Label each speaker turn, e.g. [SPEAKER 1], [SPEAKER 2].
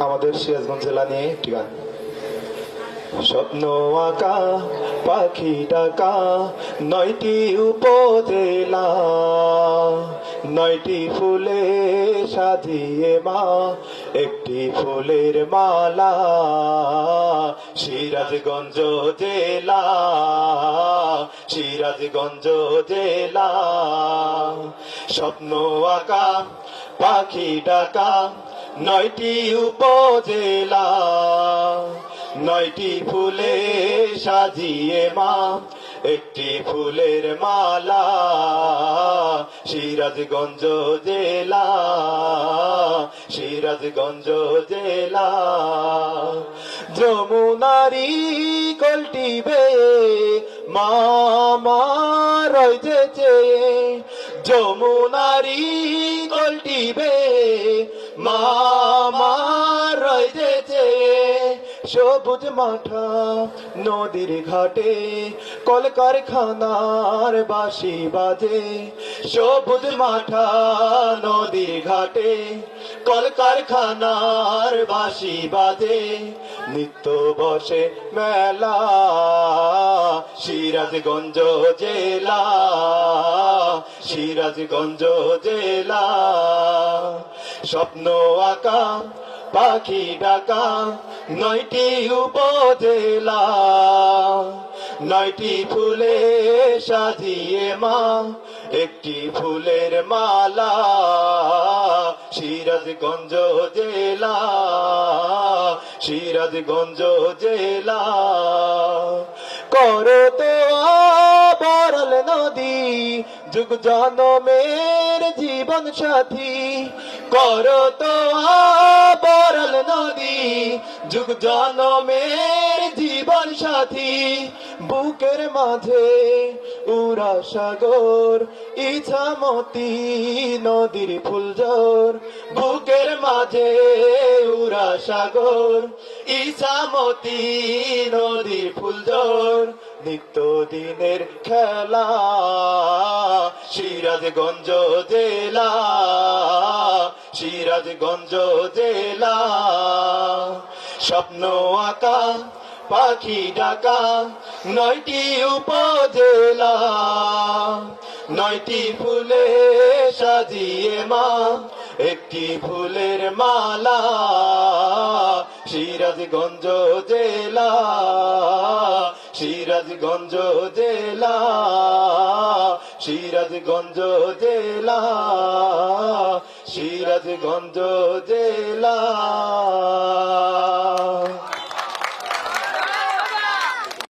[SPEAKER 1] আমাদের সিরাজগঞ্জ জেলা নিয়ে একটি গান স্বপ্ন আঁকা, পাখি ডাকা, নয়টি উপজেলা, নয়টি ফুলে সাজিয়ে মা, একটি ফুলের মালা, সিরাজগঞ্জ জেলা সিরাজগঞ্জ জেলা। স্বপ্ন আঁকা, পাখি ডাকা নয়টি উপজেলা, নয়টি ফুলে সাজিয়ে মা, একটি ফুলের মালা, সিরাজগঞ্জ জেলা সিরাজগঞ্জ জেলা। যমুনারি কলটি বে মামা রয়েছে যমুনারি কলটি বে সবুজ মাঠা নদীর ঘাটে, কলকারখানার বাসি বাজে। সবুজ মাঠা নদীর ঘাটে, কলকারখানার বাসি বাজে। নিত্য বসে মেলা, সিরাজগঞ্জ জেলা সিরাজগঞ্জ জেলা। স্বপ্ন আঁকা, পাখি ডাকা, নয়টি উপজেলা। নয়টি ফুলে সাজিয়ে মা, একটি ফুলের মালা। সিরাজগঞ্জ জেলা সিরাজগঞ্জ জেলা। করো তো বরল নদী, যুগ জনমের জীবন সাথী। করো তো বরল নদী, যুগ জনমের জীবন সাথী। বুকের মাঝে উরা সাগর, ইছামতি নদীর ফুলজোর বুকের মাঝে উরা সাগর ইছামতি নদীর ফুলজোর নিত্য দিনের খেলা। সিরাজগঞ্জ জেলা সিরাজগঞ্জ জেলা। স্বপ্ন আঁকা, পাখি ডাকা, নয়টি উপজেলা। নয়টি ফুলে সাজিয়ে মা একটি ফুলের মালা সিরাজগঞ্জ জেলা সিরাজগঞ্জ জেলা সিরাজগঞ্জ জেলা সিরাজগঞ্জ জেলা।